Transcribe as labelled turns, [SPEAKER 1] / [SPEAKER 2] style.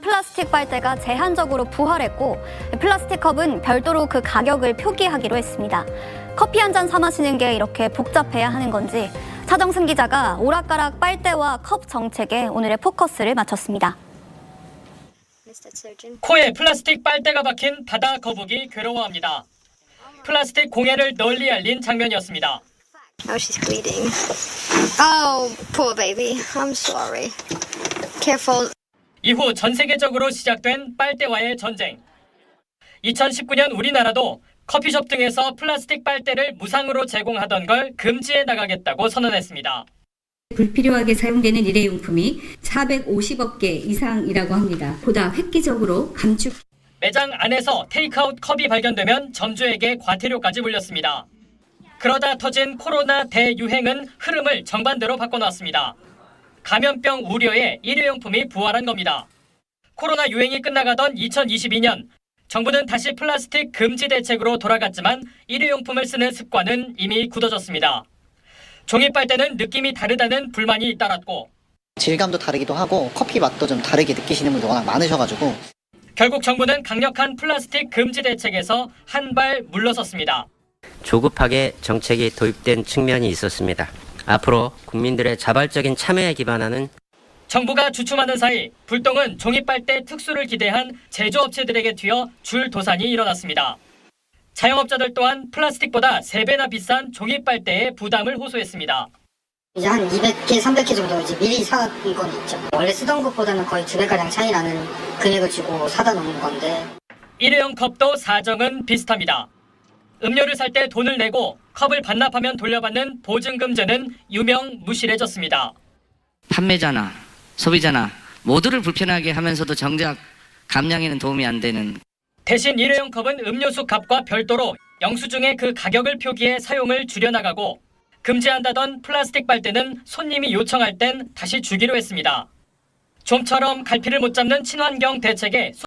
[SPEAKER 1] 플라스틱 빨대가 제한적으로 부활했고 플라스틱 컵은 별도로 그 가격을 표기하기로 했습니다. 커피 한 잔 사 마시는 게 이렇게 복잡해야 하는 건지 차정승 기자가 오락가락 빨대와 컵 정책에 오늘의 포커스를 맞췄습니다.
[SPEAKER 2] Mr. Surgeon.
[SPEAKER 3] 코에 플라스틱 빨대가 박힌 바다 거북이 괴로워합니다. 플라스틱 공해를 널리 알린 장면이었습니다.
[SPEAKER 2] Oh, she's bleeding. Oh, poor baby. I'm sorry. Careful.
[SPEAKER 3] 이후 전 세계적으로 시작된 빨대와의 전쟁. 2019년 우리나라도 커피숍 등에서 플라스틱 빨대를 무상으로 제공하던 걸 금지해 나가겠다고 선언했습니다.
[SPEAKER 4] 불필요하게 사용되는 일회용품이 450억 개 이상이라고 합니다. 보다 획기적으로 감축
[SPEAKER 3] 매장 안에서 테이크아웃 컵이 발견되면 점주에게 과태료까지 물렸습니다. 그러다 터진 코로나 대유행은 흐름을 정반대로 바꿔놨습니다. 감염병 우려에 일회용품이 부활한 겁니다. 코로나 유행이 끝나가던 2022년 정부는 다시 플라스틱 금지 대책으로 돌아갔지만 일회용품을 쓰는 습관은 이미 굳어졌습니다. 종이 빨대는 느낌이 다르다는 불만이 잇따랐고
[SPEAKER 5] 질감도 다르기도 하고 커피 맛도 좀 다르게 느끼시는 분도 워낙 많으셔가지고
[SPEAKER 3] 결국 정부는 강력한 플라스틱 금지 대책에서 한 발 물러섰습니다.
[SPEAKER 6] 조급하게 정책이 도입된 측면이 있었습니다. 앞으로 국민들의 자발적인 참여에 기반하는
[SPEAKER 3] 정부가 주춤하는 사이 불똥은 종이빨대 특수를 기대한 제조업체들에게 튀어 줄 도산이 일어났습니다. 자영업자들 또한 플라스틱보다 3배나 비싼 종이빨대에 부담을 호소했습니다.
[SPEAKER 7] 이제 한 200개, 300개 정도 이제 미리 사건 있죠. 원래 쓰던 것보다는 거의 두 배가량 차이 나는 금액을 주고 사다 놓는 건데
[SPEAKER 3] 일회용 컵도 사정은 비슷합니다. 음료를 살 때 돈을 내고 컵을 반납하면 돌려받는 보증금제는 유명 무실해졌습니다.
[SPEAKER 8] 판매자나 소비자나 모두를 불편하게 하면서도 정작 감량에는 도움이 안 되는
[SPEAKER 3] 대신 일회용 컵은 음료수 값과 별도로 영수증에 그 가격을 표기해 사용을 줄여나가고 금지한다던 플라스틱 빨대는 손님이 요청할 땐 다시 주기로 했습니다. 좀처럼 갈피를 못 잡는 친환경 대책에